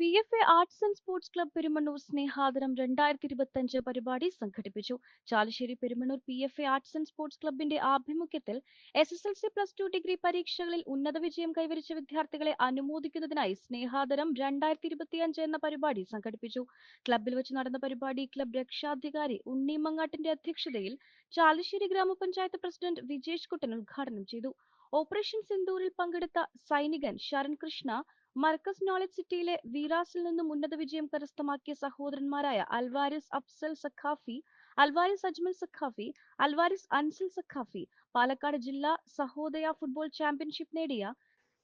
P F A arts and sports club Perumannur സ്നേഹാദരം രണ്ടായിരത്തി ഇരുപത്തഞ്ച് പരിപാടി സംഘടിപ്പിച്ചു. Chalissery Perumannur P F A arts and sports ക്ലബിന്റെ ആഭിമുഖ്യത്തിൽ S S L C plus two degree പരീക്ഷകളിൽ ഉന്നത വിജയം കൈവരിച്ച വിദ്യാർത്ഥികളെ അനുമോദിക്കുന്നതിനായി സ്നേഹാദരം രണ്ടായിരത്തി ഇരുപത്തിയഞ്ച് എന്ന പരിപാടി സംഘടിപ്പിച്ചു. ക്ലബിൽ വെച്ച് നടന്ന പരിപാടി ക്ലബ് രക്ഷാധികാരി ഉണ്ണി മങ്ങാട്ടിന്റെ അധ്യക്ഷതയിൽ ചാലശ്ശേരി ഗ്രാമപഞ്ചായത്ത് പ്രസിഡന്റ് വിജേഷ് കുട്ടൻ ഉദ്ഘാടനം ചെയ്തു. ഓപ്പറേഷൻ സിന്ദൂരിൽ പങ്കെടുത്ത സൈനികൻ ശരൺ കൃഷ്ണ മർക്കസ് നോളജ് സിറ്റിയിലെ വീറാസിൽ നിന്നും ഉന്നത വിജയം കരസ്ഥമാക്കിയ സഹോദരന്മാരായ Alvaris Afsal Sakhafi Alvaris Ajmal Sakhafi Alvaris Ansil Sakhafi Palakkad ജില്ലാ സഹോദയ ഫുട്ബോൾ ചാമ്പ്യൻഷിപ്പ് നേടിയ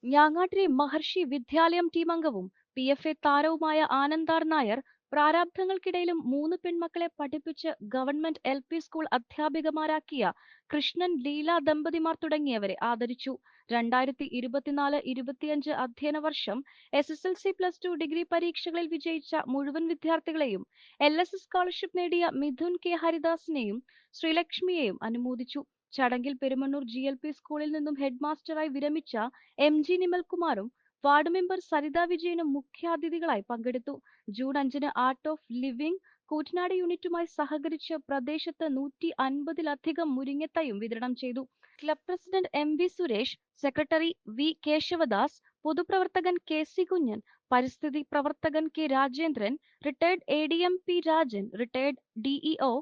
ഞാങ്ങാട്ടിരി മഹർഷി വിദ്യാലയം ടീം അംഗവും പി എഫ് എ താരവുമായ ആനന്ദാർ നായർ പ്രാരാബ്ധങ്ങൾക്കിടയിലും മൂന്ന് പെൺമക്കളെ പഠിപ്പിച്ച് ഗവൺമെന്റ് എൽ പി സ്കൂൾ അധ്യാപികമാരാക്കിയ കൃഷ്ണൻ ലീല ദമ്പതിമാർ തുടങ്ങിയവരെ ആദരിച്ചു. രണ്ടായിരത്തി ഇരുപത്തിനാല് ഇരുപത്തിയഞ്ച് അധ്യയന വർഷം S S L C plus two degree പരീക്ഷകളിൽ വിജയിച്ച മുഴുവൻ വിദ്യാർത്ഥികളെയും എൽ എസ് എസ് സ്കോളർഷിപ്പ് നേടിയ മിഥുൻ കെ. ഹരിദാസിനെയും ശ്രീലക്ഷ്മിയെയും അനുമോദിച്ചു. ചടങ്ങിൽ പെരുമണ്ണൂർ ജി എൽ പി സ്കൂളിൽ നിന്നും ഹെഡ് മാസ്റ്ററായി വിരമിച്ച എം ജി നിമൽകുമാറും വാർഡ് മെമ്പർ സരിത വിജയനും മുഖ്യാതിഥികളായി പങ്കെടുത്തു. ജൂൺ അഞ്ചിന് ആർട്ട് ഓഫ് ലിവിംഗ് കൂറ്റനാട് യൂണിറ്റുമായി സഹകരിച്ച് പ്രദേശത്ത് നൂറ്റി അൻപതിലധികം മുരിങ്ങത്തൈയും വിതരണം ചെയ്തു. Club president M V Suresh secretary V Keshavadas പൊതുപ്രവർത്തകൻ കെ സി കുഞ്ഞൻ പരിസ്ഥിതി പ്രവർത്തകൻ K Rajendran retired A D M P Rajan retired DEO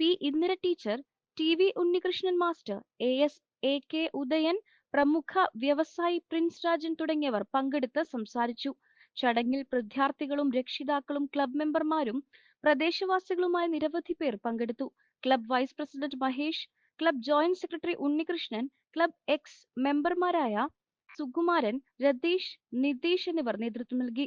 P Indira teacher T V Unnikrishnan master A S A K Udayan പ്രമുഖ വ്യവസായി Prince Rajan തുടങ്ങിയവർ പങ്കെടുത്ത് സംസാരിച്ചു. ചടങ്ങിൽ വിദ്യാർത്ഥികളും രക്ഷിതാക്കളും ക്ലബ് മെമ്പർമാരും പ്രദേശവാസികളുമായ നിരവധി പേർ പങ്കെടുത്തു. Club vice president Mahesh club joint secretary Unnikrishnan club ex മെമ്പർമാരായ സുകുമാരൻ രതീഷ് നിതീഷ് എന്നിവർ നേതൃത്വം നൽകി.